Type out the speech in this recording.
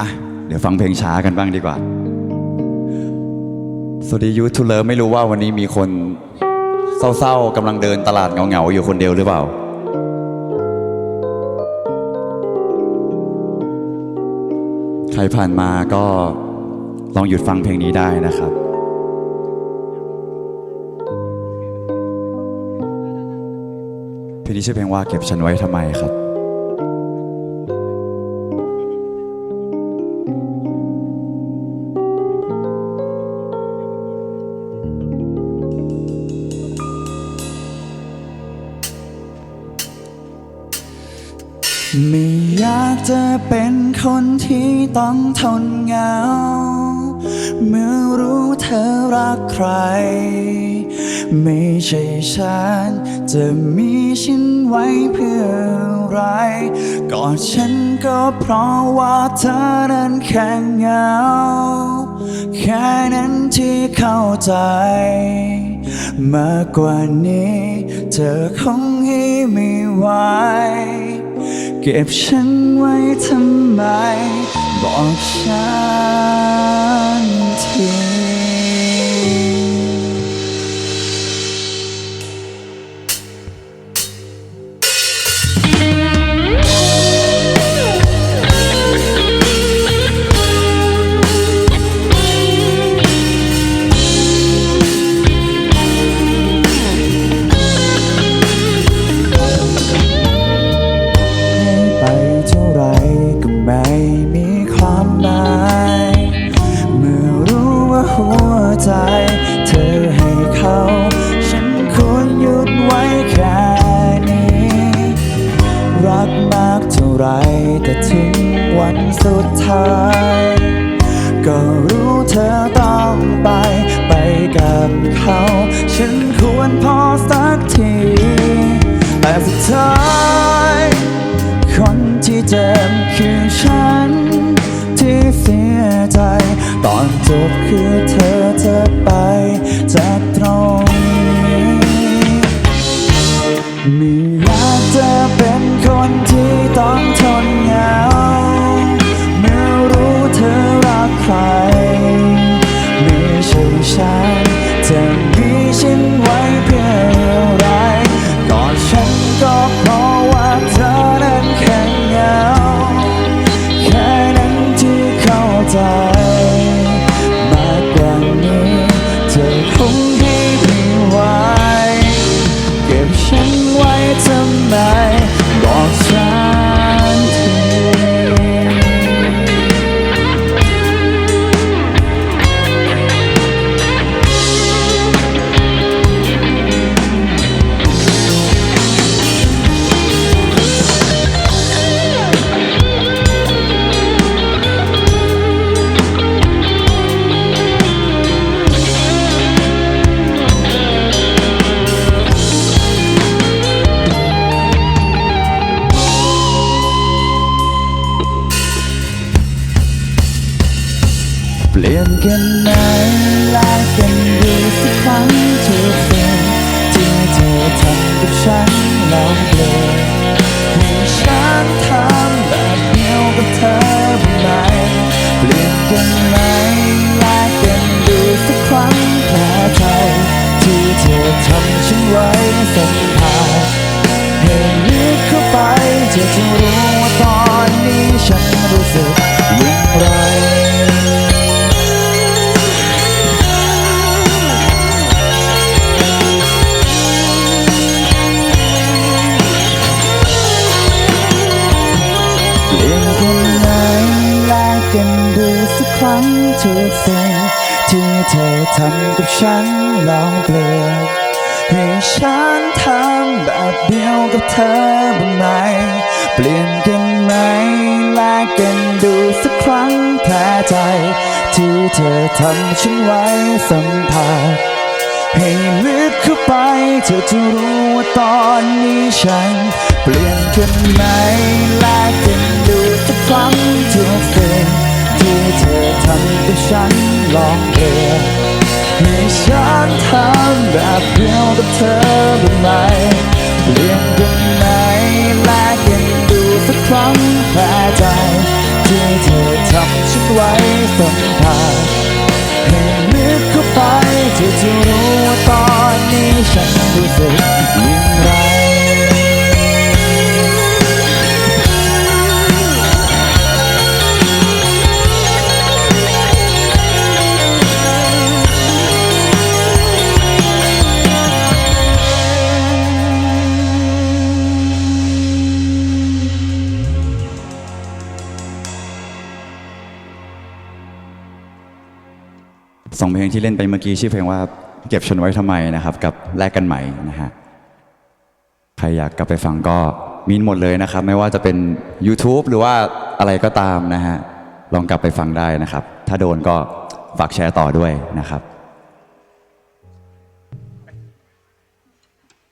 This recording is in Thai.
อะ เดี๋ยวฟังเพลงช้ากันบ้างดีกว่า สวัสดียูทูเลอร์ไม่รู้ว่าวันนี้มีคนเศร้าๆกำลังเดินตลาดเหงาๆอยู่คนเดียวหรือเปล่าใครผ่านมาก็ลองหยุดฟังเพลงนี้ได้นะครับ เพลงนี้ชื่อเพลงว่าเก็บฉันไว้ทำไมครับ ไม่อยากจะเป็นคนที่ต้องทนเหงา เมื่อรู้เธอรักใคร ไม่ใช่ฉัน จะมีฉันไว้เพื่ออะไร ก็ฉันก็เพราะว่าเธอนั้นแค่เหงา แค่นั้นที่เข้าใจมากกว่านี้ เธอคงให้ไม่ไหว เก็บฉันไว้ทำไม บอกฉันที ใจ เธอให้เขา ฉันควรหยุดไว้แค่นี้ รักมากเท่าไรแต่ถึงวันสุดท้าย ก็รู้เธอต้องไปไปกับเขา ฉันควรพอสักที แต่สุดท้ายคนที่เจ็บคือฉันที่เสียใจ ตอนจบคือเธอ ไบอ เปลี่ยนกันไหมลากกันดูสักครั้งทุกสิ่งที่เธอทำกับฉันลองเปลี่ยนให้ฉันทำแบบเดียวกับเธอไหมเปลี่ยนกันไหมลากกันดูสักครั้งแค่ใจที่เธอทำฉันไว้สัมผัสให้ลึกเข้าไปเธอจะรู้ว่าตอน กกันดูสักครั้งทุกสิ่งที่เธอทำกับฉันลองเปลี่ยนให้ฉันทำแบบเดียวกับเธอบ้างไหมเปลี่ยนกันไหมแลกกันดูสักครั้งแพ้ใจ ที่เธอทำฉันไว้สัมผัสให้ลึกเข้าไปเธอจะรู้ว่าตอนนี้ฉัน เปลี่ยนกันไหมแลกกันดูสักครั้งทุกสิ่ง ที่เธอทำกับฉันลองเปลี่ยนให้ฉันทำแบบเดียวกับเธอหรือไหมเปลี่ยนกันไหมแลกกันดูสักครั้งแพ้ใจ ที่เธอทำฉันไว้สนทาง สองเพลงที่เล่นไปเมื่อกี้ชื่อเพลงว่าเก็บฉันไว้ทำไมนะครับ กับแลกกันใหม่นะฮะใครอยากกลับไปฟังก็มีหมดเลยนะครับ ไม่ว่าจะเป็น YouTube หรือว่าอะไรก็ตามนะฮะลองกลับไปฟังได้นะครับ ถ้าโดนก็ฝากแชร์ต่อด้วยนะครับ